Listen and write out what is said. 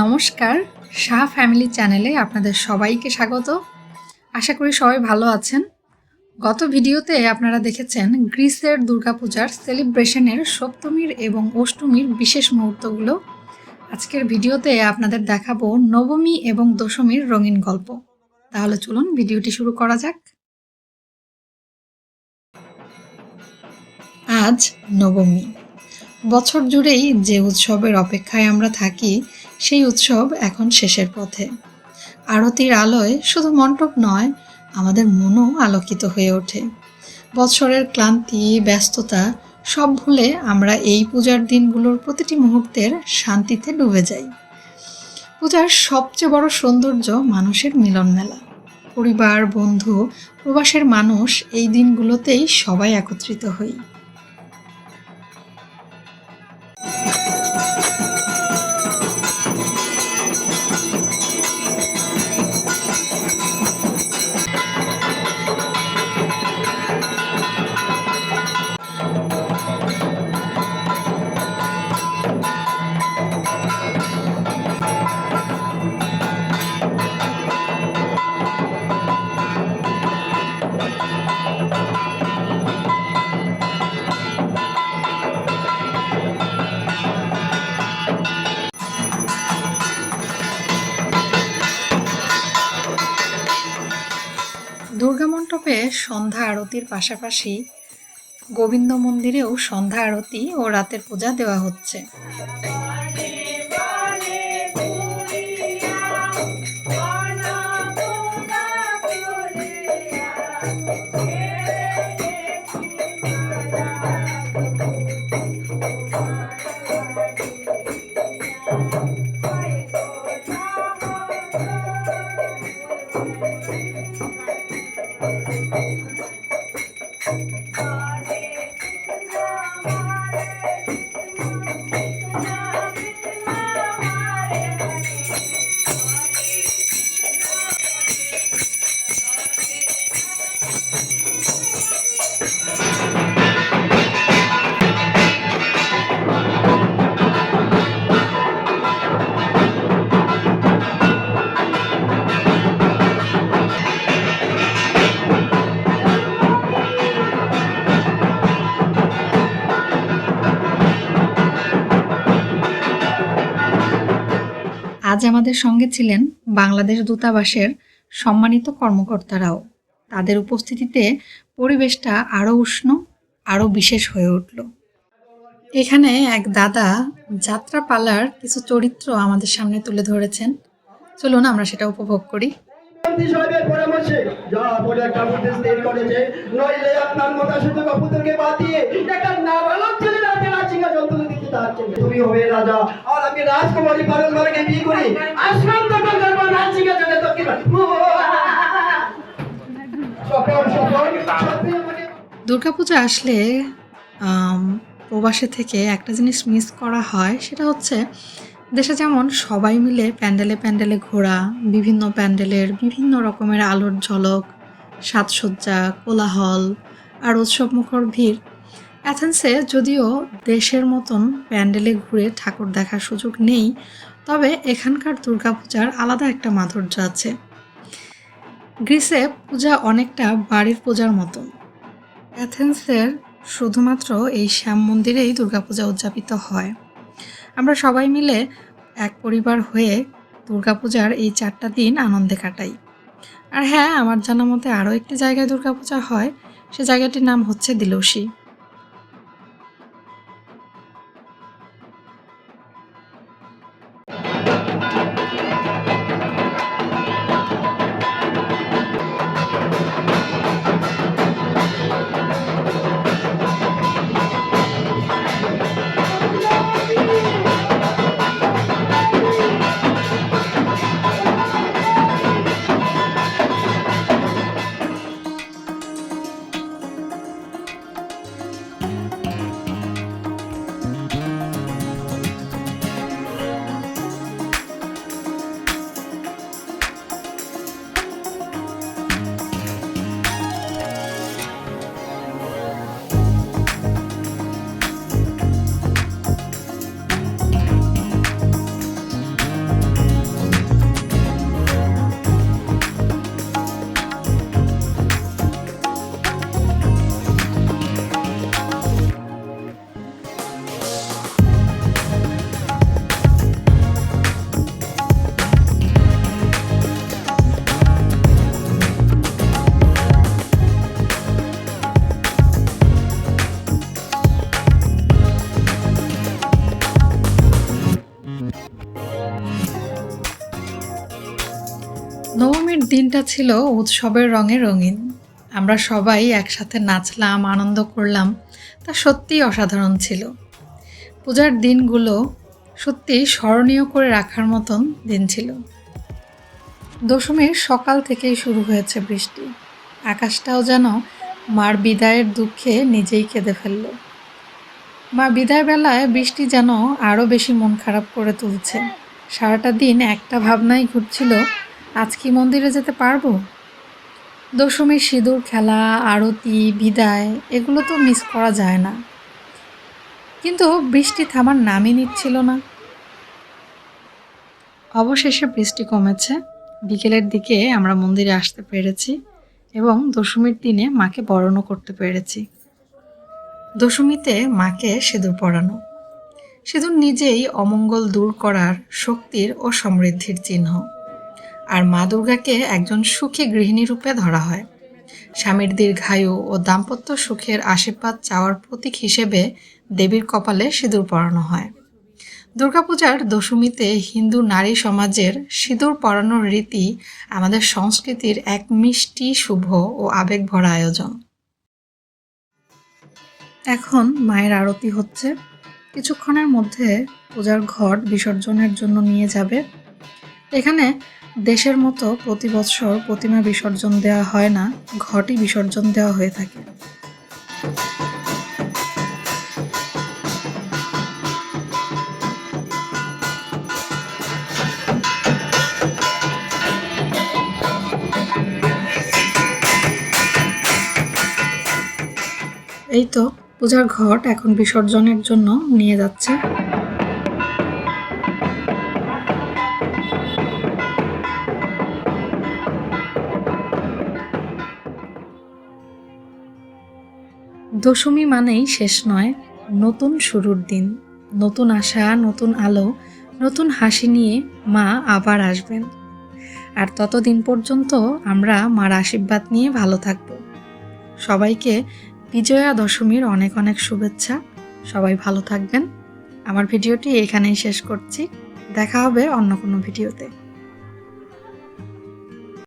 নমস্কার, শাহ ফ্যামিলি চ্যানেলে আপনাদের সবাইকে স্বাগত। আশা করি সবাই ভালো আছেন। গত ভিডিওতে আপনারা দেখেছেন গ্রিসের দুর্গাপূজার সেলিব্রেশনের সপ্তমীর এবং অষ্টমীর বিশেষ মুহূর্তগুলো। আজকের ভিডিওতে আপনাদের দেখাবো নবমী এবং দশমীর রঙিন গল্প। তাহলে চলুন ভিডিওটি শুরু করা যাক। আজ নবমী। বছর জুড়েই যে উৎসবের অপেক্ষায় আমরা থাকি সেই উৎসব এখন শেষের পথে। আরতির আলোয় শুধু মণ্ডপ নয়, আমাদের মনও আলোকিত হয়ে ওঠে। বছরের ক্লান্তি, ব্যস্ততা, সব ভুলে আমরা এই পূজার দিনগুলোর প্রতিটি মুহূর্তের শান্তিতে ডুবে যাই। পূজার সবচেয়ে বড় সৌন্দর্য মানুষের মিলন মেলা। পরিবার, বন্ধু, প্রবাসের মানুষ এই দিনগুলোতেই সবাই একত্রিত হই। মণ্ডপে সন্ধ্যা আরতির পাশাপাশি গোবিন্দ মন্দিরেও সন্ধ্যা আরতি ও রাতের পূজা দেওয়া হচ্ছে। আজ আমাদের সঙ্গে ছিলেন বাংলাদেশ দূতাবাসের সম্মানিত কর্মকর্তারাও। তাদের উপস্থিতিতে পরিবেশটা আরও উষ্ণ আরও বিশেষ হয়ে উঠল। এখানে এক দাদা যাত্রা পালার কিছু চরিত্র আমাদের সামনে তুলে ধরেছেন। চলুন আমরা সেটা উপভোগ করি। আপনার মতো শুধু বাদ দিয়ে একটা নাবালক ছেলে তুমি রাজা। আর আমি রাজকুমারী বিয়ে করি। করব দুর্গাপূজা আসলে প্রবাসে থেকে একটা জিনিস মিস করা হয়, সেটা হচ্ছে দেশে যেমন সবাই মিলে প্যান্ডেলে প্যান্ডেলে ঘোরা, বিভিন্ন প্যান্ডেলের বিভিন্ন রকমের আলোর ঝলক, সাজসজ্জা, কোলাহল, আর উৎসবমুখর ভিড়। অ্যাথেন্সে যদিও দেশের মতন প্যান্ডেলে ঘুরে ঠাকুর দেখার সুযোগ নেই, তবে এখানকার দুর্গাপূজার আলাদা একটা মাধুর্য আছে। গ্রিসে পূজা অনেকটা বাড়ির পূজার মতন। অ্যাথেন্সের শুধুমাত্র এই শ্যাম মন্দিরেই দুর্গাপূজা উদযাপিত হয়। আমরা সবাই মিলে এক পরিবার হয়ে দুর্গাপূজার এই চারটা দিন আনন্দে কাটাই। আর হ্যাঁ আমার জানা মতে আরও একটি জায়গায় দুর্গাপূজা হয়, সে জায়গাটির নাম হচ্ছে দিলসি। নবমীর দিনটা ছিল উৎসবের রঙে রঙিন। আমরা সবাই একসাথে নাচলাম, আনন্দ করলাম, তা সত্যিই অসাধারণ ছিল। পূজার দিনগুলো সত্যি স্মরণীয় করে রাখার মতন দিন ছিল। দশমীর সকাল থেকেই শুরু হয়েছে বৃষ্টি। আকাশটাও যেন মার বিদায়ের দুঃখে নিজেই কেঁদে ফেলল। মা বিদায় বেলায় বৃষ্টি যেন আরও বেশি মন খারাপ করে তুলছে। সারাটা দিন একটা ভাবনাই ঘুরছিল আজ কি মন্দিরে যেতে পারব? দশমীর সিঁদুর খেলা, আরতি, বিদায়, এগুলো তো মিস করা যায় না। কিন্তু বৃষ্টি থামার নামই নিচ্ছিল না। অবশেষে বৃষ্টি কমেছে। বিকেলের দিকে আমরা মন্দিরে আসতে পেরেছি এবং দশমীর দিনে মাকে বরণও করতে পেরেছি। দশমীতে মাকে সিঁদুর পরানো। সিঁদুর নিজেই অমঙ্গল দূর করার শক্তির ও সমৃদ্ধির চিহ্ন। আর মা দুর্গাকে একজন সুখী গৃহিণী রূপে ধরা হয়। স্বামীর দীর্ঘায়ু ও দাম্পত্য সুখের আশীর্বাদ চাওয়ার প্রতীক হিসেবে দেবীর কপালে সিঁদুর পরানো হয়। দুর্গাপূজার দশমীতে হিন্দু নারী সমাজের সিঁদুর পরানোর রীতি আমাদের সংস্কৃতির এক মিষ্টি, শুভ ও আবেগ ভরা আয়োজন। এখন মায়ের আরতি হচ্ছে। কিছুক্ষণের মধ্যে পূজার ঘট বিসর্জনের জন্য নিয়ে যাবে। এখানে দেশের মতো প্রতি বছর প্রতিমা বিসর্জন দেওয়া হয় না ঘটই বিসর্জন দেওয়া হয়ে থাকে। এই তো, পূজার ঘট এখন বিসর্জনের জন্য নিয়ে যাচ্ছে। দশমী মানেই শেষ নয়, নতুন শুরুর দিন। নতুন আশা, নতুন আলো, নতুন হাসি নিয়ে মা আবার আসবেন। আর ততদিন পর্যন্ত আমরা মার আশীর্বাদ নিয়ে ভালো থাকব। সবাইকে বিজয়া দশমীর অনেক অনেক শুভেচ্ছা। সবাই ভালো থাকবেন। আমার ভিডিওটি এখানেই শেষ করছি। দেখা হবে অন্য কোনো ভিডিওতে।